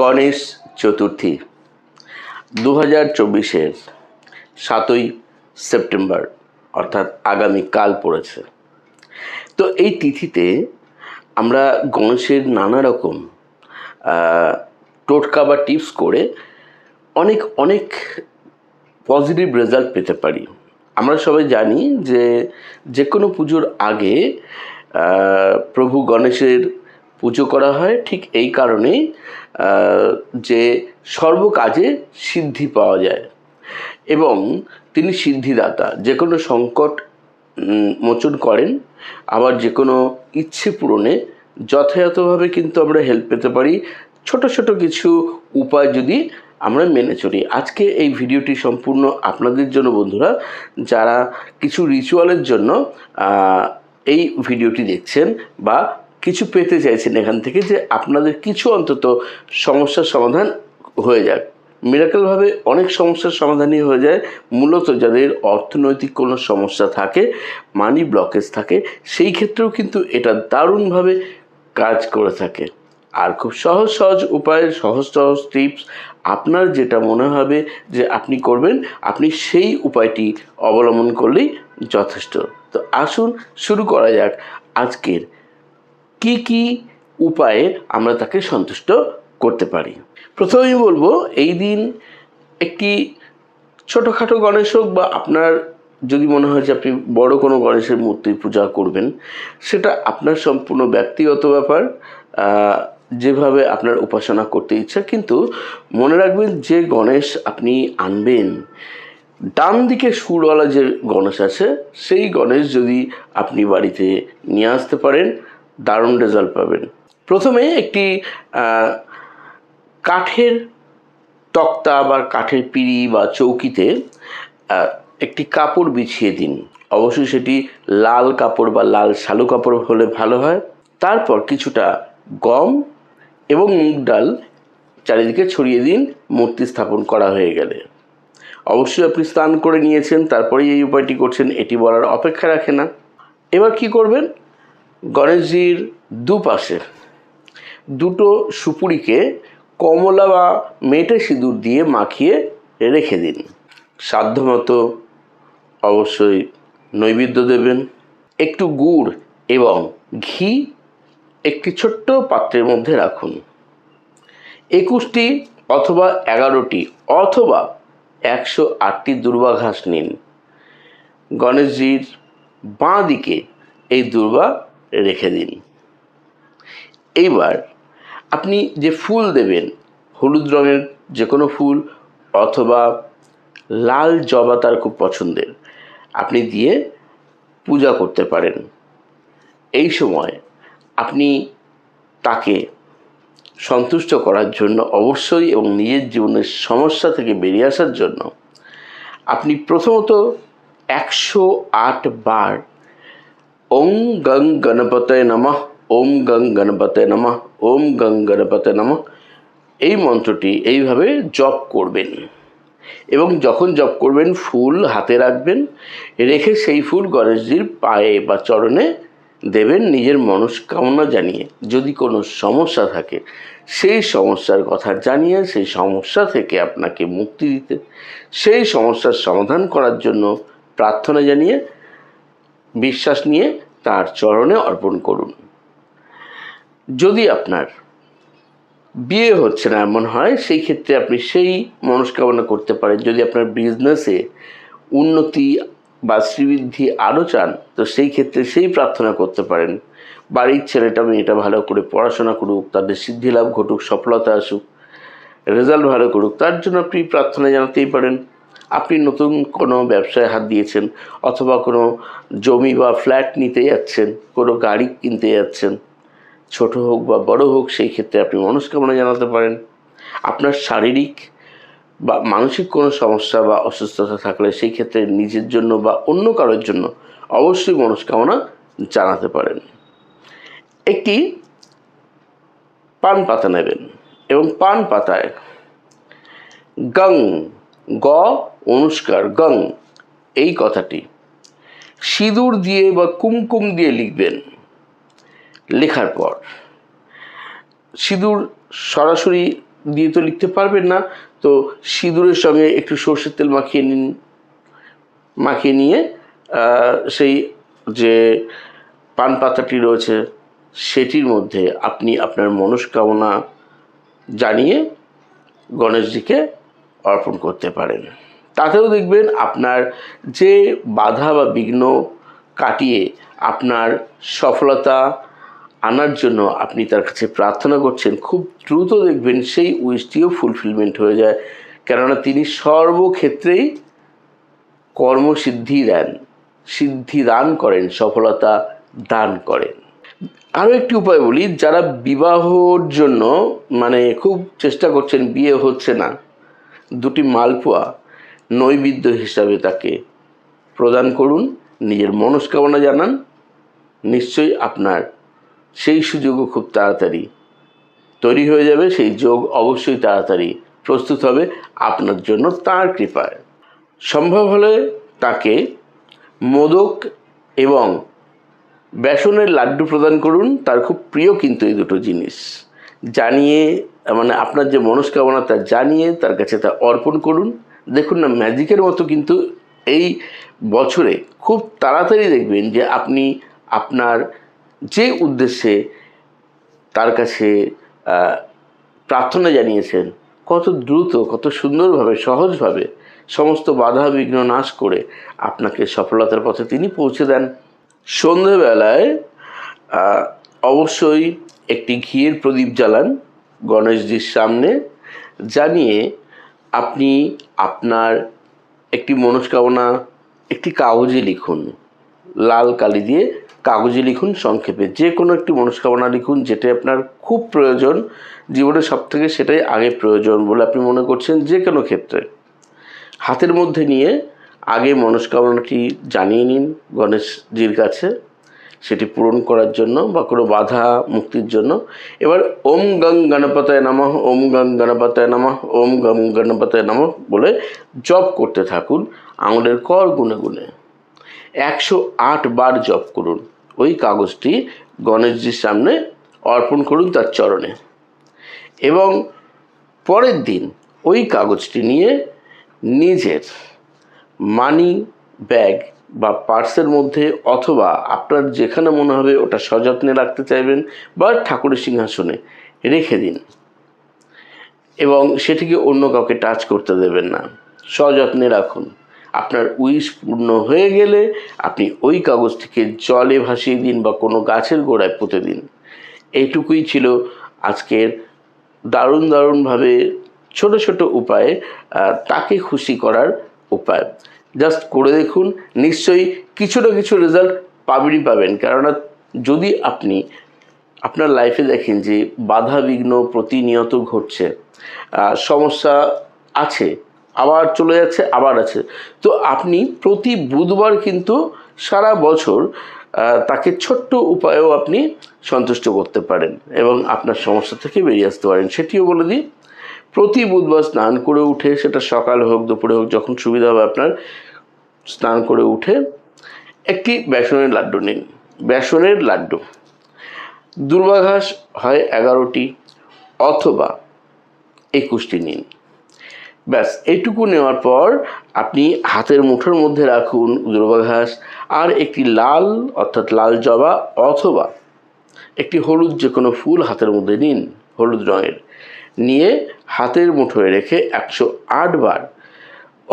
গণেশ চতুর্থী দু হাজার চব্বিশের সাতই সেপ্টেম্বর, অর্থাৎ আগামীকাল পড়েছে। তো এই তিথিতে আমরা গণেশের নানা রকম টোটকা বা টিপস করে অনেক অনেক পজিটিভ রেজাল্ট পেতে পারি। আমরা সবাই জানি যে যে কোনো পুজোর আগে প্রভু গণেশের পুজো করা হয়, ঠিক এই কারণেই যে সর্বকাজে সিদ্ধি পাওয়া যায়। এবং তিনি সিদ্ধিদাতা যে কোনো সংকট মোচন করেন, আবার যে কোনো ইচ্ছে পূরণে যথাযথভাবে কিন্তু আমরা হেল্প পেতে পারি। ছোট ছোট কিছু উপায় যদি আমরা মেনে চলি। আজকে এই ভিডিওটি সম্পূর্ণ আপনাদের জন্য বন্ধুরা, যারা কিছু রিচুয়ালের জন্য এই ভিডিওটি দেখছেন বা কিছু পেতে চাইছেন এখান থেকে যে আপনাদের কিছু অন্তত সমস্যার সমাধান হয়ে যাক। মিরাকেলভাবে অনেক সমস্যার সমাধানই হয়ে যায়। মূলত যাদের অর্থনৈতিক কোনো সমস্যা থাকে মানি ব্লকেজ থাকে, সেই ক্ষেত্রেও কিন্তু এটা দারুণভাবে কাজ করে থাকে। আর খুব সহজ সহজ উপায়ে, সহজ সহজ টিপস আপনার যেটা মনে হবে যে আপনি করবেন, আপনি সেই উপায়টি অবলম্বন করলেই যথেষ্ট। তো আসুন শুরু করা যাক আজকের কি কি উপায়ে আমরা তাকে সন্তুষ্ট করতে পারি? প্রথমেই বলব, এই দিন একটি ছোটোখাটো গণেশ হোক বা আপনার যদি মনে হয় যে আপনি বড় কোনো গণেশের মূর্তি পূজা করবেন, সেটা আপনার সম্পূর্ণ ব্যক্তিগত ব্যাপার যেভাবে আপনার উপাসনা করতে ইচ্ছা। কিন্তু মনে রাখবেন, যে গণেশ আপনি আনবেন, ডান দিকে সুরওয়ালা যে গণেশ আছে, সেই গণেশ যদি আপনি বাড়িতে নিয়ে আসতে পারেন দারুণ রেজাল্ট পাবেন। প্রথমে একটি কাঠের তক্তা বা কাঠের পিঁড়ি বা চৌকিতে একটি কাপড় বিছিয়ে দিন। অবশ্যই সেটি লাল কাপড় বা লাল শালু কাপড় হলে ভালো হয়। তারপর কিছুটা গম এবং মুগ ডাল চারিদিকে ছড়িয়ে দিন, মূর্তি স্থাপন করা হয়ে গেলে। অবশ্যই আপনি স্নান করে নিয়েছেন, তারপরেই এই উপায়টি করছেন, এটি বলার অপেক্ষা রাখে না। এবার কি করবেন? গণেশজির দুপাশে দুটো সুপুরিকে কমলা বা মেটে সিঁদুর দিয়ে মাখিয়ে রেখে দিন। সাধ্যমতো অবশ্যই নৈবেদ্য দেবেন। একটু গুড় এবং ঘি একটি ছোট্ট পাত্রের মধ্যে রাখুন। একুশটি অথবা এগারোটি অথবা একশো আটটি দুর্বা ঘাস নিন। গণেশজির বাঁ দিকে এই দুর্বা রেখে দিন। এইবার আপনি যে ফুল দেবেন, হলুদ রঙের যে কোনো ফুল অথবা লাল জবা তার খুব পছন্দের, আপনি দিয়ে পূজা করতে পারেন। এই সময় আপনি তাকে সন্তুষ্ট করার জন্য অবশ্যই এবং নিজের জীবনের সমস্যা থেকে বেরিয়ে আসার জন্য আপনি প্রথমত একশো আট বার ওম গং গণপতয় নমঃ ওম গং গণপতয় নমঃ ওম গং গণপতয় নমঃ এই মন্ত্রটি এইভাবে জপ করবেন। এবং যখন জপ করবেন, ফুল হাতে রাখবেন, রেখে সেই ফুল গণেশজির পায়ে বা চরণে দেবেন নিজের মনস্কামনা জানিয়ে। যদি কোনো সমস্যা থাকে, সেই সমস্যার কথা জানিয়ে, সেই সমস্যা থেকে আপনাকে মুক্তি দিতে, সেই সমস্যার সমাধান করার জন্য প্রার্থনা জানিয়ে বিশ্বাস নিয়ে তার চরণে অর্পণ করুন। যদি আপনার বিয়ে হচ্ছে না এমন হয়, সেই ক্ষেত্রে আপনি সেই মনস্কামনা করতে পারেন। যদি আপনার বিজনেসে উন্নতি বা শ্রীবৃদ্ধি আরও চান, তো সেই ক্ষেত্রে সেই প্রার্থনা করতে পারেন। বাড়ির ছেলেটা, মেয়েটা ভালো করে পড়াশোনা করুক, তাদের সিদ্ধি লাভ ঘটুক, সফলতা আসুক রেজাল্ট ভালো করুক, তার জন্য আপনি প্রার্থনা জানাতেই পারেন। আপনি নতুন কোনো ব্যবসায় হাত দিয়েছেন অথবা কোনো জমি বা ফ্ল্যাট নিতে যাচ্ছেন, কোনো গাড়ি কিনতে যাচ্ছেন, ছোট হোক বা বড় হোক, সেই ক্ষেত্রে আপনি মনস্কামনা জানাতে পারেন। আপনার শারীরিক বা মানসিক কোনো সমস্যা বা অসুস্থতা থাকলে সেই ক্ষেত্রে নিজের জন্য বা অন্য কারোর জন্য অবশ্যই মনস্কামনা জানাতে পারেন। একটি পান পাতা নেবেন এবং পান পাতায় গং গ, অনুষ্কার, গং, এই কথাটি। সিঁদুর দিয়ে বা কুমকুম দিয়ে লিখবেন। লেখার পর। সিঁদুর সরাসরি দিয়ে তো লিখতে পারবেন না, তো সিঁদুরের সঙ্গে একটু সর্ষের তেল মাখিয়ে নিন। মাখিয়ে নিয়ে সেই যে পান পাতাটি রয়েছে, সেটির মধ্যে আপনি আপনার মনস্কামনা জানিয়ে গণেশজিকে অর্পণ করতে পারেন। তাতেও দেখবেন আপনার যে বাধা বা বিঘ্ন কাটিয়ে আপনার সফলতা আনার জন্য আপনি তার কাছে প্রার্থনা করছেন, খুব দ্রুত দেখবেন সেই উইশটিও ফুলফিলমেন্ট হয়ে যায়। কেননা তিনি সর্বক্ষেত্রেই কর্মসিদ্ধি দেন, সিদ্ধি দান করেন, সফলতা দান করেন। আরও একটি উপায় বলি, যারা বিবাহর জন্য মানে খুব চেষ্টা করছেন, বিয়ে হচ্ছে না দুটি মালপোয়া নৈবেদ্য হিসাবে তাকে প্রদান করুন। নিজের মনস্কামনা জানান। নিশ্চয়ই আপনার সেই সুযোগও খুব তাড়াতাড়ি তৈরি হয়ে যাবে। সেই যোগ অবশ্যই তাড়াতাড়ি প্রস্তুত হবে আপনার জন্য তার কৃপায়। সম্ভব হলে তাকে মোদক এবং বেসনের লাড্ডু প্রদান করুন। তার খুব প্রিয় কিন্তু এই দুটো জিনিস। জানিয়ে মানে আপনার যে মনস্কামনা তা জানিয়ে তার কাছে তা অর্পণ করুন। দেখুন না, ম্যাজিকের মতো কিন্তু এই বছরে খুব তাড়াতাড়ি দেখবেন যে আপনি আপনার যে উদ্দেশ্যে তার কাছে প্রার্থনা জানিয়েছেন, কত দ্রুত, কত সুন্দরভাবে, সহজভাবে সমস্ত বাধা বিঘ্ন নাশ করে আপনাকে সফলতার পথে তিনি পৌঁছে দেন। সন্ধেবেলায় অবশ্যই একটি ঘিয়ের প্রদীপ জ্বালান। গণেশজির সামনে জানিয়ে আপনি আপনার একটি মনস্কামনা, একটি কাগজে লিখুন। লাল কালি দিয়ে কাগজে লিখুন সংক্ষেপে। যে কোনো একটি মনস্কামনা লিখুন, যেটা আপনার খুব প্রয়োজন, জীবনে সব থেকে সেটাই আগে প্রয়োজন বলে আপনি মনে করছেন যে কোনো ক্ষেত্রে। হাতের মধ্যে নিয়ে আগে মনস্কামনাটি জানিয়ে নিন গণেশজির কাছে। সেটি পূরণ করার জন্য বা কোনো বাধা মুক্তির জন্য। এবার ওম গং গণপতায় নমঃ, ওম গং গণপতায় নমঃ, ওম গং গণপতায় নমঃ বলে জপ করতে থাকুন আঙুলের কর গুনে গুনে। একশো আট বার জপ করুন। ওই কাগজটি গণেশজির সামনে অর্পণ করুন তার চরণে। এবং পরের দিন ওই কাগজটি নিয়ে নিজের মানি ব্যাগ বা পার্সের মধ্যে অথবা আপনার যেখানে মনে হবে ওটা সযত্নে রাখতে চাইবেন বা ঠাকুরের সিংহাসনে রেখে দিন। এবং সেটিকে অন্য কাউকে টাচ করতে দেবেন না। সযত্নে রাখুন। আপনার উইশ পূর্ণ হয়ে গেলে আপনি ওই কাগজটিকে জলে ভাসিয়ে দিন বা কোনো গাছের গোড়ায় পুঁতে দিন। এইটুকুই ছিল আজকের দারুণ দারুণভাবে ছোট ছোট উপায়ে তাকে খুশি করার উপায়। জাস্ট করে দেখুন, নিশ্চয়ই কিছু না কিছু রেজাল্ট পাবেনই পাবেন। কেননা যদি আপনি আপনার লাইফে দেখেন যে বাধা বিঘ্ন প্রতিনিয়ত ঘটছে সমস্যা আছে, আবার চলে যাচ্ছে, আবার আছে, তো আপনি প্রতি বুধবার কিন্তু সারা বছর তাকে ছোট্ট উপায়েও আপনি সন্তুষ্ট করতে পারেন এবং আপনার সমস্যা থেকে বেরিয়ে আসতে পারেন। সেটিও বলে দিই প্রতি বুধবার স্নান করে উঠে, সেটা সকাল হোক, দুপুরে হোক, যখন সুবিধা হবে আপনার, স্নান করে উঠে একটি বেসনের লাড্ডু নিন। বেসনের লাড্ডু। দুর্বাঘাস হয় এগারোটি অথবা একুশটি নিন। ব্যাস, এইটুকু নেওয়ার পর আপনি হাতের মুঠোর মধ্যে রাখুন দুর্বাঘাস, আর একটি লাল, অর্থাৎ লাল জবা, অথবা একটি হলুদ যে কোনো ফুল হাতের মধ্যে নিন, হলুদ রঙের। নিয়ে হাতের মুঠোয় রেখে একশো আট বার,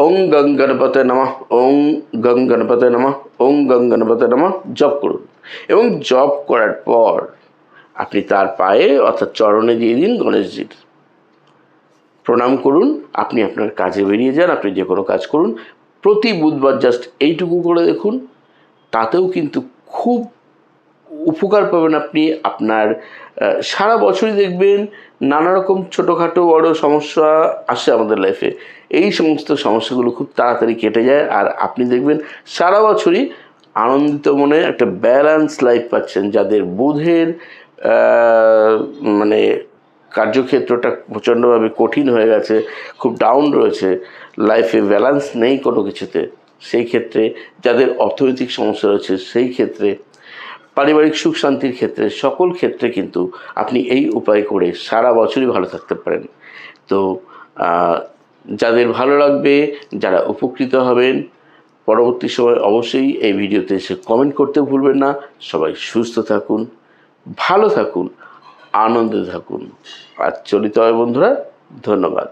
ওং গং গণপতে নমঃ, ওং গং গণপতে নমঃ, ওং গং গণপতে নমঃ জপ করুন। এবং জপ করার পর আপনি তার পায়ে অর্থাৎ চরণে দিয়ে দিন গণেশজির। প্রণাম করুন, আপনি আপনার কাজে বেরিয়ে যান, আপনি যে কোনো কাজ করুন। প্রতি বুধবার জাস্ট এইটুকু করে দেখুন। তাতেও কিন্তু খুব উপকার পাবেন আপনি। আপনার সারা বছরই দেখবেন নানা রকম ছোটোখাটো বড় সমস্যা আসে আমাদের লাইফে এই সমস্ত সমস্যাগুলো খুব তাড়াতাড়ি কেটে যায় আর আপনি দেখবেন সারা বছরই আনন্দিত মনে একটা ব্যালেন্স লাইফ পাচ্ছেন যাদের বুধের মানে কার্যক্ষেত্রটা প্রচণ্ডভাবে কঠিন হয়ে গেছে, খুব ডাউন রয়েছে লাইফে ব্যালেন্স নেই কোনো কিছুতে। সেই ক্ষেত্রে যাদের অর্থনৈতিক সমস্যা রয়েছে সেই ক্ষেত্রে পারিবারিক সুখ শান্তির ক্ষেত্রে, সকল ক্ষেত্রে কিন্তু আপনি এই উপায় করে সারা বছরই ভালো থাকতে পারেন। তো যাদের ভালো লাগবে, যারা উপকৃত হবেন, পরবর্তী সময় অবশ্যই এই ভিডিওতে এসে কমেন্ট করতে ভুলবেন না। সবাই সুস্থ থাকুন, ভালো থাকুন, আনন্দে থাকুন। আর চলিত হয় বন্ধুরা, ধন্যবাদ।